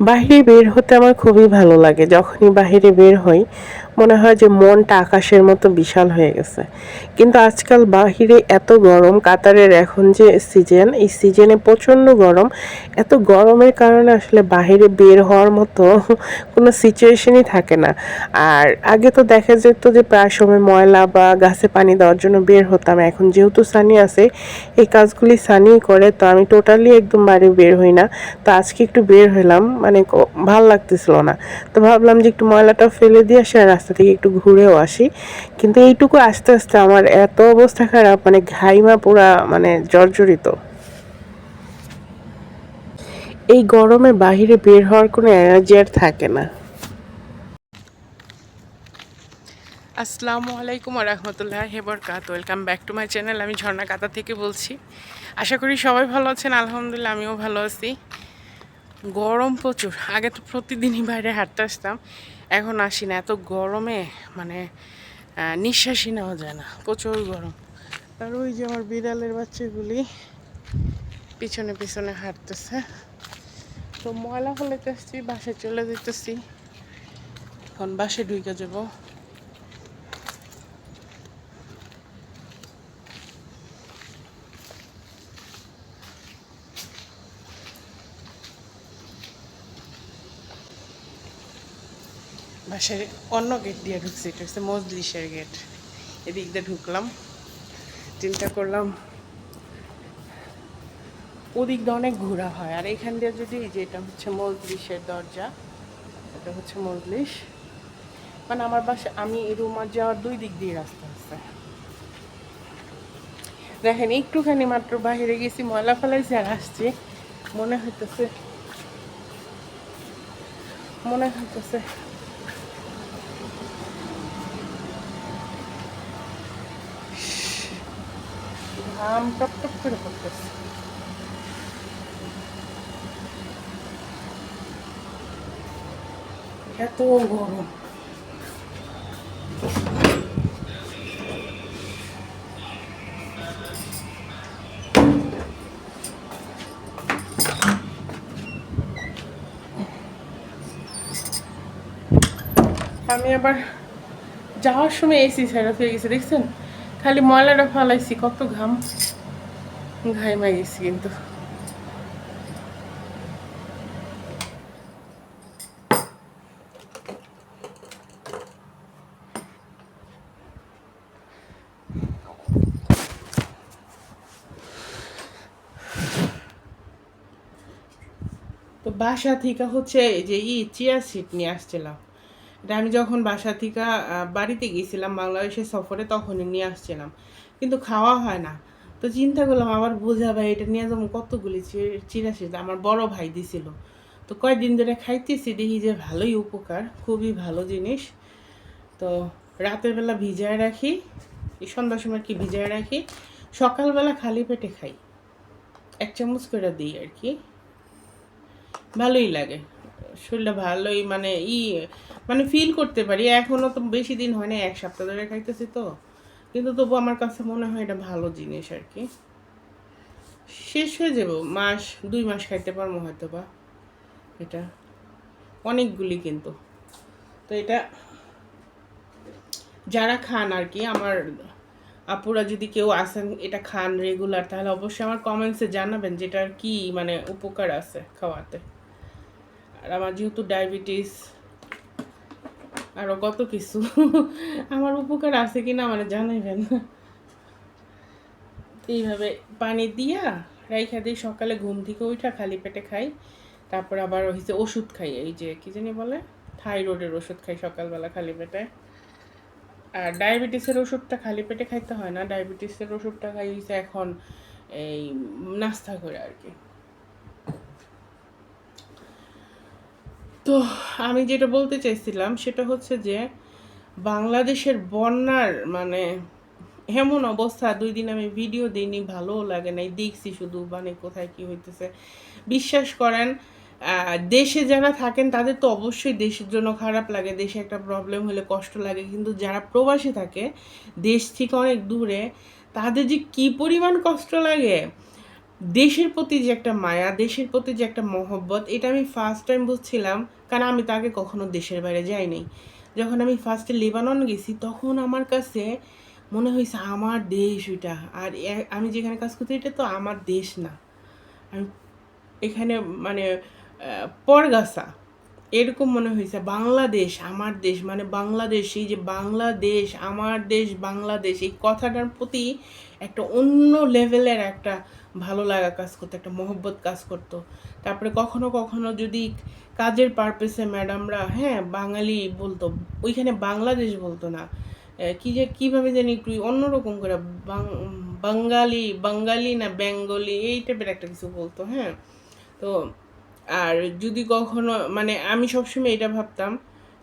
বাহিরে বের হতে আমার খুবই ভালো লাগে। যখনই বাহিরে বের হই মনে হয় যে মনটা আকাশের মতো বিশাল হয়ে গেছে। কিন্তু আজকাল বাহিরে এত গরম, কাতারের এখন যে সিজন এই সিজনে প্রচণ্ড গরম। এত গরমের কারণে আসলে বাহিরে বের হওয়ার মতো কোনো সিচুয়েশনই থাকে না। আর আগে তো দেখা যেত যে প্রায় সময় ময়লা বা গাছে পানি দেওয়ার জন্য বের হতাম। এখন যেহেতু সানি আছে, এই কাজগুলি সানি করে, তো আমি টোটালি একদম বাইরে বের হই না। তো আজকে একটু বের হলাম মানে ভালো লাগতেছিল না। তো ভাবলাম যে একটু ময়লাটা ফেলে দিয়ে আসি আর রাস্তা থেকে একটু ঘুরেও আসি। কিন্তু এইটুকু আস্তে আস্তে আমার এত অবস্থা খারাপ মানে ঘাইমা পুরা মানে জর্জরিত। এই গরমে বাহিরে বের হওয়ার কোনো এনার্জি আর থাকে না। আসসালামু আলাইকুম রহমতুল্লাহ হেবরকাত welcome back to my channel আমি ঝর্ণা কাতা থেকে বলছি। আশা করি সবাই ভালো আছেন। আলহামদুলিল্লাহ, আমিও ভালো আছি। গরম প্রচুর। আগে তো প্রতিদিনই বাইরে হাঁটতে আসতাম। এখন আসি না, এত গরমে মানে নিঃশ্বাসই নেওয়া যায় না, প্রচুর গরম। আর ওই যে আমার বিড়ালের বাচ্চাগুলি পিছনে পিছনে হাঁটতেছে। তো ময়লা ফেলাতে আসছি বাসে চলে যেতেছি এখন বাসে ঢুকে যাব। বাসায় অন্য গেট দিয়ে ঢুকছি, এটা হচ্ছে মজলিসের গেট এদিক দিয়ে ঢুকলাম চিন্তা করলাম। ওদিক দিয়ে অনেক ঘোরা হয়, আর এখান দিয়ে যদি যে এটা হচ্ছে মজলিসের দরজা, এটা হচ্ছে মজলিস। মানে আমার বাসা, আমি এই রুমার যাওয়ার দুই দিক দিয়ে রাস্তা আছে। দেখেন, একটুখানি মাত্র বাইরে গেছি, ময়লা ফেলাইছি আর আসছি। মনে হইতেছে মনে হইতেছে টপ টপ করে পড়তেছে এত গরম। আমি আবার যাওয়ার সময় এসি ছাড়া ফিরে গেছি, দেখছেন? খালি ময়লাটা ফালাইছি, কত ঘাম। ঘাইমা গেছি কিন্তু। বাসা থেকে হচ্ছে যে ই চেয়ার সিট নিয়ে আসছিলাম। এটা আমি যখন বাসা থেকে বাড়িতে গিয়েছিলাম বাংলাদেশের সফরে, তখনই নিয়ে আসছিলাম। কিন্তু খাওয়া হয় না। তো চিন্তা করলাম আবার বোঝা ভাই এটা নিয়ে যেমন কতগুলি চি- চিরা সিট আমার বড় ভাই দিছিল। তো কয়েকদিন ধরে খাইতেছি, দেখি যে ভালোই উপকার, খুবই ভালো জিনিস। তো রাতের বেলা ভিজায় রাখি, এই সন্ধ্যার সময় কি ভিজায় রাখি, সকালবেলা খালি পেটে খাই। এক চামচ করে দিই আর কি। ভালোই লাগে। শরীরটা ভালোই মানে ই মানে ফিল করতে পারি। এখনও তো বেশি দিন হয় না এক সপ্তাহ ধরে খাইতেছি তো। কিন্তু তবু আমার কাছে মনে হয় এটা ভালো জিনিস আর কি। শেষ হয়ে যাব, মাস, দুই মাস খাইতে পারব হয়তো বা এটা। অনেকগুলি কিন্তু। তো এটা যারা খান আর কি, আমার আপুরা যদি কেউ আসেন এটা খান রেগুলার তাহলে অবশ্যই আমার কমেন্টসে জানাবেন যেটার কি মানে উপকার আছে খাওয়াতে। আর আমার যেহেতু ডায়াবেটিস আরও কত কিছু, আমার উপকার আছে কি না মানে জানাইবেন এইভাবে পানি দিয়া রাইখা দিই সকালে ঘুম থেকে উঠা খালি পেটে খাই, তারপর আবার হচ্ছে ওষুধ খাই, এই যে কি জানি বলে, থাইরয়েডের ওষুধ খাই সকালবেলা খালি পেটে। আর ডায়াবেটিসের ওষুধটা খালি পেটে খাইতে হয় না, ডায়াবেটিসের ওষুধটা খাই হচ্ছে এখন এই নাস্তা করে আর কি। তো আমি যেটা বলতে চাইছিলাম সেটা হচ্ছে যে বাংলাদেশের বন্যার মানে এমন অবস্থা, দুই দিন আমি ভিডিও দিইনি, ভালোও লাগে নাই, দেখছি শুধু মানে কোথায় কি হইতেছে। বিশ্বাস করেন দেশে যারা থাকেন তাদের তো অবশ্যই দেশের জন্য খারাপ লাগে, দেশে একটা প্রবলেম হলে কষ্ট লাগে, কিন্তু যারা প্রবাসী থাকে, দেশ থেকে অনেক দূরে, তাদের যে কি পরিমাণ কষ্ট লাগে দেশের প্রতি যে একটা মায়া, দেশের প্রতি যে একটা মহব্বত, এটা আমি ফার্স্ট টাইম বুঝছিলাম, কারণ আমি তাকে কখনো দেশের বাইরে যাইনি। যখন আমি ফার্স্টে লেবানন গেছি, তখন আমার কাছে মনে হয়েছে আমার দেশ ওইটা। আর আমি যেখানে কাজ করছি, এটা তো আমার দেশ না। আমি এখানে মানে পরগাছা। এরকম মনে হয়েছে, বাংলাদেশ, আমার দেশ মানে বাংলাদেশ, এই যে বাংলাদেশ, আমার দেশ, বাংলাদেশ, এই কথাটার প্রতি একটা অন্য লেভেলের একটা ভালো লাগা কাজ করতো, একটা মহব্বত কাজ করতো। তারপরে কখনো কখনো যদি কাজের পারপেসে ম্যাডামরা হ্যাঁ বাঙালি বলতো, ওইখানে বাংলাদেশ বলতো না কি যে, কীভাবে জানি একটু অন্যরকম করে বাঙালি বাঙালি না, বেঙ্গলি, এই টাইপের একটা কিছু বলতো হ্যাঁ। তো আর যদি কখনো মানে আমি সবসময় এটা ভাবতাম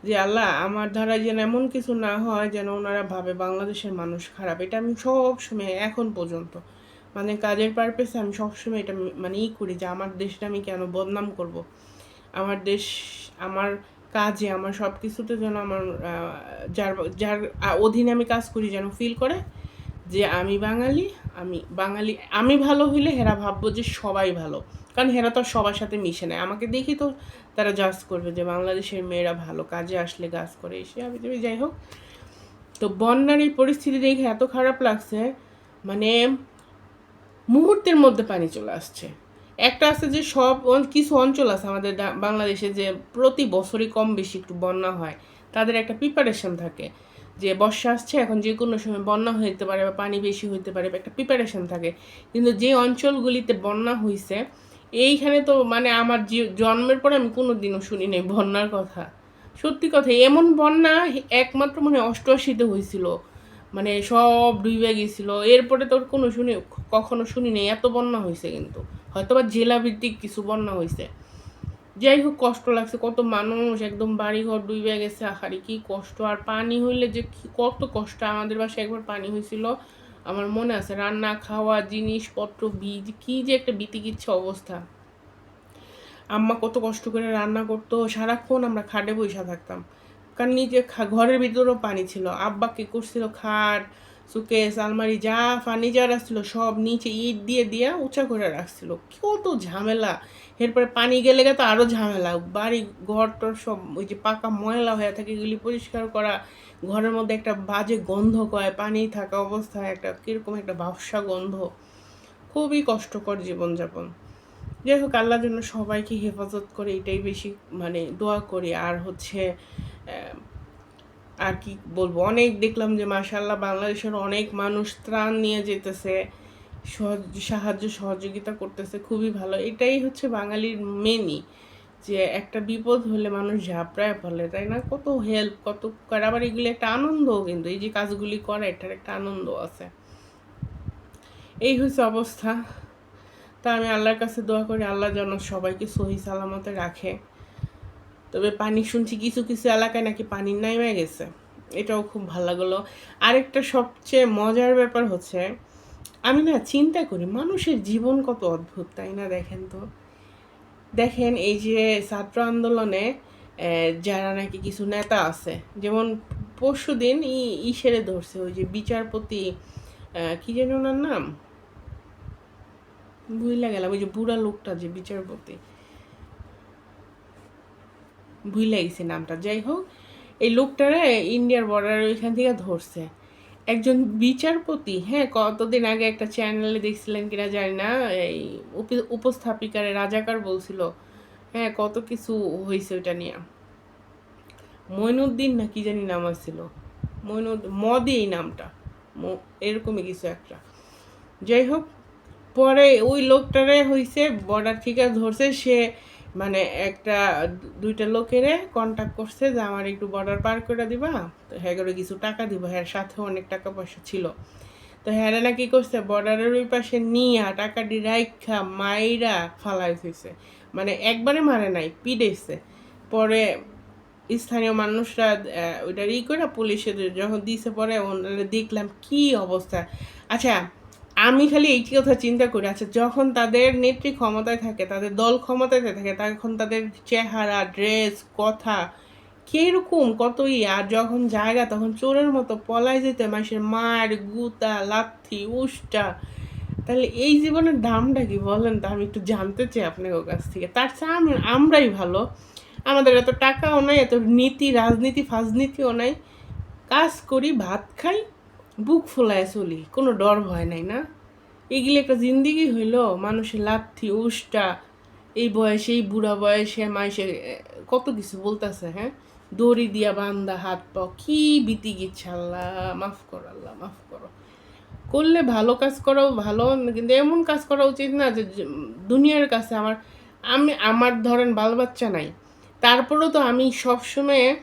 যে, আল্লাহ আমার দ্বারা যেন এমন কিছু না হয় যেন ওনারা ভাবে বাংলাদেশের মানুষ খারাপ। এটা আমি সবসময়, এখন পর্যন্ত। মানে কাজের পারপাসে আমি সবসময় এটা মানে ই করি যে, আমার দেশটা আমি কেন বদনাম করব? আমার দেশ, আমার কাজে, আমার সব কিছুতে যেন আমার যার যার অধীনে আমি কাজ করি যেন ফিল করে যে, আমি বাঙালি আমি, বাঙালি, আমি ভালো হইলে হেরা ভাববো যে সবাই ভালো। কারণ হেরা তো সবার সাথে মিশে নেয় আমাকে দেখি তো তারা জাজ করবে যে বাংলাদেশের মেয়েরা ভালো, কাজে আসলে কাজ করে এসে আমি তুমি যাই হোক। তো বন্যার এই পরিস্থিতি দেখে এত খারাপ লাগছে মানে মুহূর্তের মধ্যে পানি চলে আসছে। একটা আছে যে সব কিছু অঞ্চল আছে আমাদের বাংলাদেশে যে প্রতি বছরই কম বেশি একটু বন্যা হয়, তাদের একটা প্রিপারেশন থাকে। যে বর্ষা আসছে, এখন যে কোনো সময় বন্যা হইতে পারে বা পানি বেশি হইতে পারে বা একটা প্রিপারেশন থাকে। কিন্তু যে অঞ্চলগুলিতে বন্যা হইছে, এইখানে তো মানে আমার জন্মের পরে আমি কোনো দিনও শুনি নাই বন্যার কথা। সত্যি কথা, এমন বন্যা একমাত্র মনে অষ্টআশিতে হয়েছিল মানে সব ডুবে গেছিল। এরপরে তোর কোনো শুনি, কখনো শুনি নেই। এত বন্যা হয়েছে কিন্তু। হয়তো বা জেলাভিত্তিক কিছু বন্যা হয়েছে যাই হোক, কষ্ট লাগছে। কত মানুষ একদম বাড়িঘর ডুবে গেছে, আহারি কি কষ্ট। আর পানি হইলে যে কত কষ্ট। আমাদের বাসায় একবার পানি হয়েছিল আমার মনে আছে, রান্না, খাওয়া, জিনিসপত্র, বীজ, কি যে একটা বিতিকিচ্ছে অবস্থা। আম্মা কত কষ্ট করে রান্না করতো। সারাক্ষণ আমরা খাটে বসে থাকতাম। কারণ নিজে ঘরের ভিতরেও পানি ছিল। আব্বা কি করছিল? খাট সুকেস আলমারি, যা ফার্নিচার আসছিল সব নিচে ইট দিয়ে দিয়ে উঁচা করে রাখছিল। কত ঝামেলা। এরপরে পানি গেলে তো আরও ঝামেলা। বাড়ি, ঘর টর সব ওই যে পাকা ময়লা হয়ে থাকে, এগুলি পরিষ্কার করা, ঘরের মধ্যে একটা বাজে গন্ধ কয়, পানি থাকা অবস্থায় একটা কীরকম একটা ভাবসা গন্ধ। খুবই কষ্টকর জীবনযাপন। যাই হোক, আল্লাহর জন্য সবাইকে হেফাজত করে এটাই বেশি মানে দোয়া করি। আর হচ্ছে আর কি বলব? অনেক দেখলাম যে মাশাল্লাহ বাংলাদেশের অনেক মানুষ ত্রাণ নিয়ে যেতেছে সাহায্য সহযোগিতা করতেছে, খুবই ভালো। এটাই হচ্ছে বাঙালির মেনই যে একটা বিপদ হলে মানুষ ঝাপড়ায় ফেলে, তাই না? কত হেল্প কত আবার এগুলি একটা আনন্দও কিন্তু, এই যে কাজগুলি করে, এটার একটা আনন্দ আছে। এই হচ্ছে অবস্থা। তা আমি আল্লাহর কাছে দোয়া করি, আল্লাহ যেন সবাইকে সহি সালামতে রাখে। তবে পানি শুনছি কিছু কিছু এলাকায় নাকি পানি নাইমে গেছে। এটাও খুব ভালো লাগল। আরেকটা সবচেয়ে মজার ব্যাপার হচ্ছে, আমি না চিন্তা করি, মানুষের জীবন কত অদ্ভুত, তাই না? দেখেন তো। দেখেন এই যে ছাত্র আন্দোলনে যারা নাকি কিছু নেতা আছে, যেমন পরশু দিন ইসেরে ধরছে, ওই যে বিচারপতি কি যেন ওনার নাম? ভুইলা গেলাম, ওই যে বুড়া লোকটা যে বিচারপতি ভুইলা গেছি নামটা। যাই হোক, এই লোকটারে ইন্ডিয়ার বর্ডার ওইখান থেকে ধরছে। একজন বিচারপতি হ্যাঁ কতদিন আগে একটা চ্যানেলে দেখছিলেন কিনা জানি না, এই উপ- উপস্থাপিকারে রাজাকার বলছিল হ্যাঁ কত কিছু হয়েছে ওইটা নিয়ে। মইনুদ্দিন না কি জানি নাম ছিল মইনুদ্দিন মদি এই নামটা। এরকমই কিছু একটা। যাই হোক, পরে ওই লোকটারে হইছে বর্ডার থেকে ধরছে, সে মানে একটা দুইটা লোকেরে কন্ট্যাক্ট করছে যে আমার একটু বর্ডার পার করে দিবা। তো হ্যাঁ করে কিছু টাকা দিব হ্যাঁ সাথে অনেক টাকা পয়সা ছিল। তো হ্যাঁ না কি করছে বর্ডারের ওই পাশে নিয়া টাকা ডি রাইখা মাইরা ফালাই হয়েছে মানে একবারে মারে নাই পিডেছে পরে স্থানীয় মানুষরা ওইটা ই করে পুলিশে যখন দিছে, পরে ওনারা দেখলাম কি অবস্থা। আচ্ছা আমি খালি এই কথা চিন্তা করি আচ্ছা যখন তাদের নেত্রী ক্ষমতায় থাকে, তাদের দল ক্ষমতায় থাকে, তখন তাদের চেহারা ড্রেস কথা কীরকম, কতই, আর যখন জায়গা, তখন চোরের মতো পলায় যেতে মানুষের মার, গুতা, লাথি, উষ্টা। তাহলে এই জীবনের দামটা কি বলেন? তো আমি একটু জানতে চাই আপনার কাছ থেকে। তার চেয়ে আমি- আমরাই ভালো। আমাদের এত টাকাও নাই, এত নীতি, রাজনীতি, ফাজনীতিও নাই। কাজ করি, ভাত খাই, বুক ফোলায় চলি, কোনো ডর ভয় নাই, না? এগুলি একটা জিন্দিগি হইল, মানুষের লাথি, উষ্টা, এই বয়সে, এই বুড়া বয়সে, মাইসে কত কিছু বলতেছে হ্যাঁ? দড়ি দিয়া বান্দা, হাত পা কি বিতি গিচ্ছে আল্লাহ, মাফ করো আল্লাহ, মাফ করো। করলে ভালো কাজ করাও ভালো, কিন্তু এমন কাজ করা উচিত না যে, দুনিয়ার কাছে আমার, আমি, আমার ধরেন বাল বাচ্চা নাই, তারপরেও তো আমি সবসময়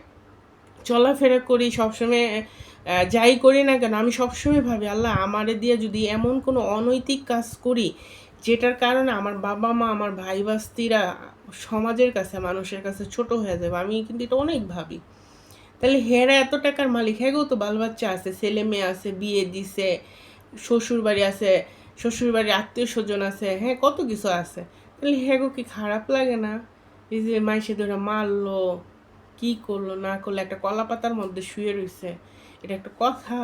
চলাফেরা করি, সবসময় যাই করি না কেন, আমি সবসময় ভাবি, আল্লাহ, আমারে দিয়ে যদি এমন কোনো অনৈতিক কাজ করি, যেটার কারণে আমার বাবা মা, আমার ভাই বাস্তিরা সমাজের কাছে, মানুষের কাছে ছোট হয়ে যাবে, আমি কিন্তু এটা অনেক ভাবি। তাহলে হেরা এত টাকার মালিক হ্যাঁ তো বাল বাচ্চা আছে, ছেলে মেয়ে আছে, বিয়ে দিছে শ্বশুর বাড়ি আছে শ্বশুর বাড়ির আত্মীয় স্বজন আছে হ্যাঁ কত কিছু আছে। তাহলে হ্যাঁ গো, কি খারাপ লাগে না? এই যে মাইসে ধরে মারলো, কি করল, না করল, একটা কলা পাতার মধ্যে শুয়ে রইছে। এটা একটা কথা।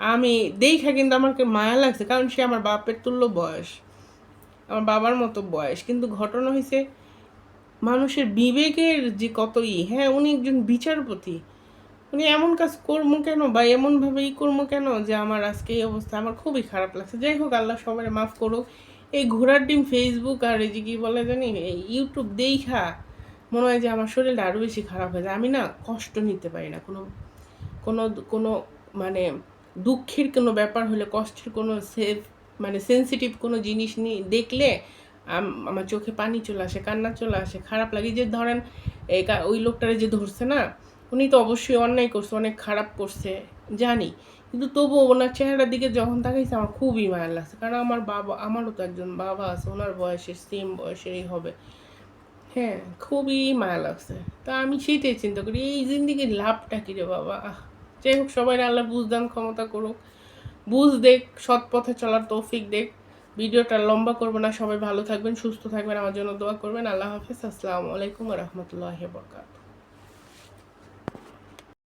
আমি দেখা কিন্তু আমাকে মায়া লাগছে, কারণ সে আমার বাপের তুল্য বয়স, আমার বাবার মতো বয়স। কিন্তু ঘটনা হয়েছে মানুষের বিবেকের যে কত ই হ্যাঁ উনি একজন বিচারপতি। উনি এমন কাজ করব কেন বা এমনভাবে ই করব কেন যে আমার আজকে এই অবস্থা আমার খুবই খারাপ লাগছে। যাই হোক, আল্লাহ সবাই মাফ করুক। এই ঘোড়ার ডিম ফেসবুক আর এই যে কী বলে জানি, এই ইউটিউব দেখা, মনে হয় যে আমার শরীরটা আরও বেশি খারাপ হয়ে যায়। আমি না কষ্ট নিতে পারি না কোনো কোনো কোনো মানে দুঃখের কোনো ব্যাপার হলে কষ্টের কোনো সেফ মানে সেন্সিটিভ কোনো জিনিস নিয়ে দেখলে আম- আমার চোখে পানি চলে আসে কান্না চলে আসে খারাপ লাগে। যে ধরেন ওই লোকটারে যে ধরছে না উনি তো অবশ্যই অন্যায় করছে অনেক খারাপ করছে জানি। কিন্তু তবুও ওনার চেহারার দিকে যখন তাকাইছে আমার খুবই মায়া লাগছে। কারণ আমার বাবা আমারও তো একজন বাবা আছে ওনার বয়সের সেম বয়সেরই হবে। হ্যাঁ খুবই মায়া লাগছে। তা আমি সেইটাই চিন্তা করি এই জিন্দিগির লাভটা কি রে বাবা? আহ, যাই হোক সবাই আল্লাহ বুঝদান ক্ষমতা করুক। বুঝ দেখ, সৎ পথে চলার তৌফিক দেখ। ভিডিওটা লম্বা করব না, সবাই ভালো থাকবেন, সুস্থ থাকবেন, আমার জন্য দোয়া করবেন। আল্লাহ হাফিজ, আসসালামু আলাইকুম রহমতুল্লাহ বরকাত